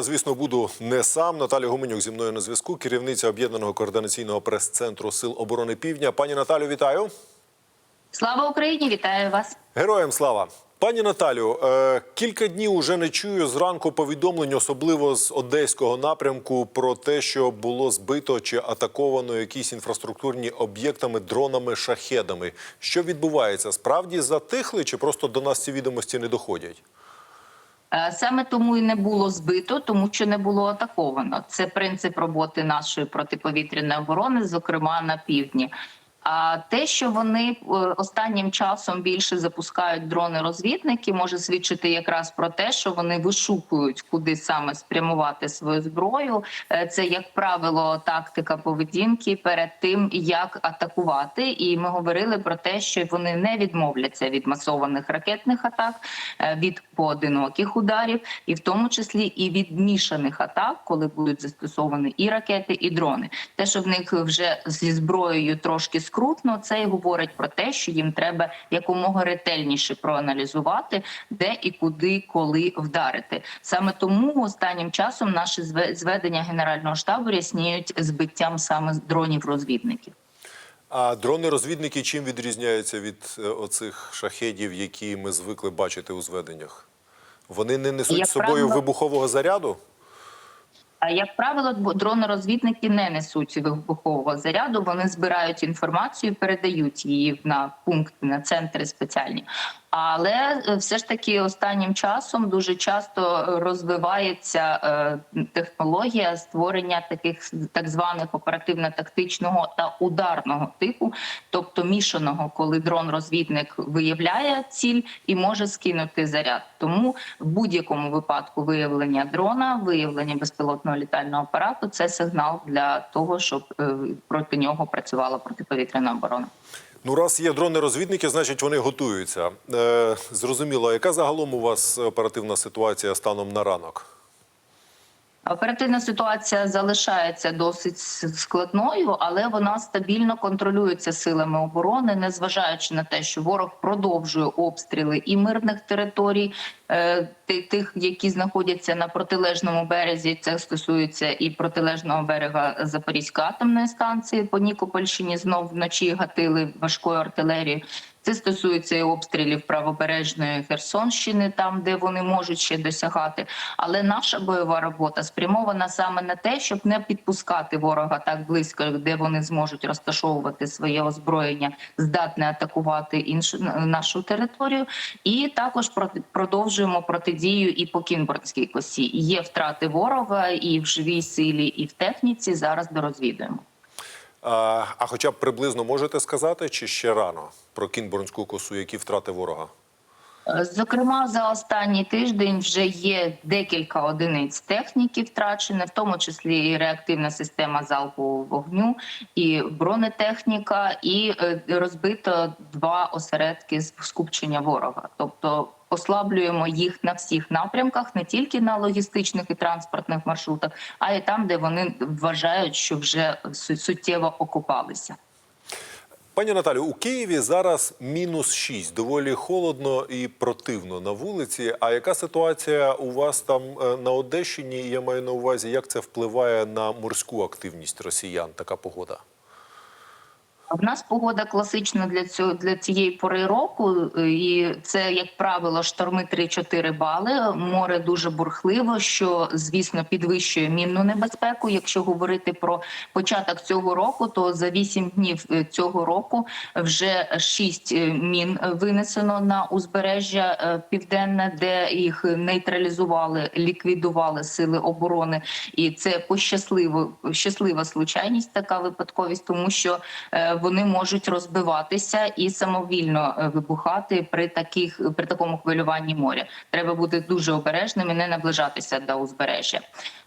я, звісно, буду не сам. Наталя Гуменюк зі мною на зв'язку, керівниця об'єднаного координаційного прес-центру Сил оборони Півдня. Пані Наталю, вітаю. Слава Україні! Вітаю вас. Героям слава. Пані Наталю, е, кілька днів уже не чую зранку повідомлень, особливо з одеського напрямку, про те, що було збито чи атаковано якісь інфраструктурні об'єктами, дронами, шахедами. Що відбувається? Справді затихли, чи просто до нас ці відомості не доходять? Е, Саме тому і не було збито, тому що не було атаковано. Це принцип роботи нашої протиповітряної оборони, зокрема на півдні. А те, що вони е, останнім часом більше запускають дрони-розвідники, може свідчити якраз про те, що вони вишукують, куди саме спрямувати свою зброю. Е, Це, як правило, тактика поведінки перед тим, як атакувати. І ми говорили про те, що вони не відмовляться від масованих ракетних атак, е, від поодиноких ударів, і в тому числі і від мішаних атак, коли будуть застосовані і ракети, і дрони. Те, що в них вже зі зброєю трошки скрутно, це і говорить про те, що їм треба якомога ретельніше проаналізувати, де і куди, коли вдарити. Саме тому останнім часом наші зве- зведення генерального штабу рясніють збиттям саме дронів-розвідників. А дрони-розвідники чим відрізняються від е, оцих шахедів, які ми звикли бачити у зведеннях? Вони не несуть з собою правило- вибухового заряду? Як правило, дрони-розвідники не несуть вибухового заряду. Вони збирають інформацію, передають її на пункти, на центри спеціальні. Але е, все ж таки останнім часом дуже часто розвивається е, технологія створення таких так званих оперативно-тактичного та ударного типу, тобто мішаного, коли дрон-розвідник виявляє ціль і може скинути заряд. Тому в будь-якому випадку виявлення дрона, виявлення безпілотного літального апарату це сигнал для того, щоб е, проти нього працювала протиповітряна оборона. Ну, раз є дрони-розвідники, значить вони готуються. Е, зрозуміло, яка загалом у вас оперативна ситуація станом на ранок? Оперативна ситуація залишається досить складною, але вона стабільно контролюється силами оборони, незважаючи на те, що ворог продовжує обстріли і мирних територій, е, тих, які знаходяться на протилежному березі. Це стосується і протилежного берега Запорізької атомної станції по Нікопольщині. Знов вночі гатили важкою артилерією. Це стосується і обстрілів правобережної Херсонщини, там де вони можуть ще досягати. Але наша бойова робота спрямована саме на те, щоб не підпускати ворога так близько, де вони зможуть розташовувати своє озброєння, здатне атакувати іншу нашу територію. І також продовжуємо протидію і по Кінбурнській косі. Є втрати ворога і в живій силі, і в техніці. Зараз дорозвідуємо. А, хоча б приблизно можете сказати, чи ще рано про Кінбурнську косу, які втрати ворога? Зокрема, за останній тиждень вже є декілька одиниць техніки втрачені, в тому числі і реактивна система залпового вогню, і бронетехніка, і е, розбито два осередки з скупчення ворога. Тобто послаблюємо їх на всіх напрямках, не тільки на логістичних і транспортних маршрутах, а й там, де вони вважають, що вже суттєво окупалися. Пані Наталю, у Києві зараз мінус 6, доволі холодно і противно на вулиці. А яка ситуація у вас там е, на Одещині? Я маю на увазі, як це впливає на морську активність росіян, така погода? В нас погода класична для цього для цієї пори року, і це як правило шторми 3-4 бали. Море дуже бурхливо, що звісно підвищує мінну небезпеку. Якщо говорити про початок цього року, то за 8 днів е, цього року вже 6 мін винесено на узбережжя е, південне, де їх нейтралізували, ліквідували сили оборони, і це пощасливо щаслива случайність, така випадковість, тому що е, вони можуть розбиватися і самовільно е, вибухати при таких при такому хвилюванні моря. Треба бути дуже обережним і не наближатися до узбережжя.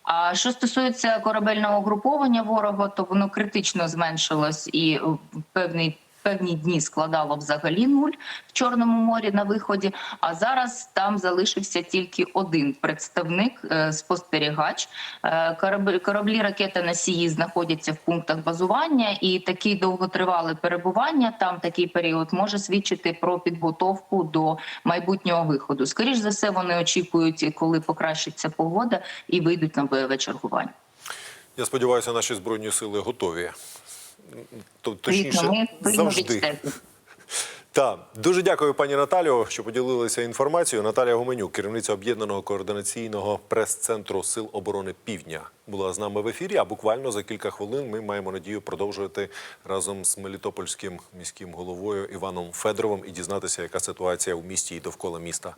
А що стосується корабельного угруповання ворога, то воно критично зменшилось і в певний певні дні складало взагалі нуль в Чорному морі на виході. А зараз там залишився тільки один представник, е, спостерігач. Е, Кораблі, ракети носії знаходяться в пунктах базування, і такий довготривале перебування там такий період може свідчити про підготовку до майбутнього виходу. Скоріш за все, вони очікують, коли покращиться погода, і вийдуть на бойове чергування. Я сподіваюся, наші збройні сили готові. То- Точніше, завжди. Так, дуже дякую, пані Наталію, що поділилися інформацією. Наталія Гуменюк, керівниця об'єднаного координаційного прес-центру Сил оборони Півдня, була з нами в ефірі. А буквально за кілька хвилин ми маємо надію продовжувати разом з Мелітопольським міським головою Іваном Федоровим і дізнатися, яка ситуація у місті і довкола міста.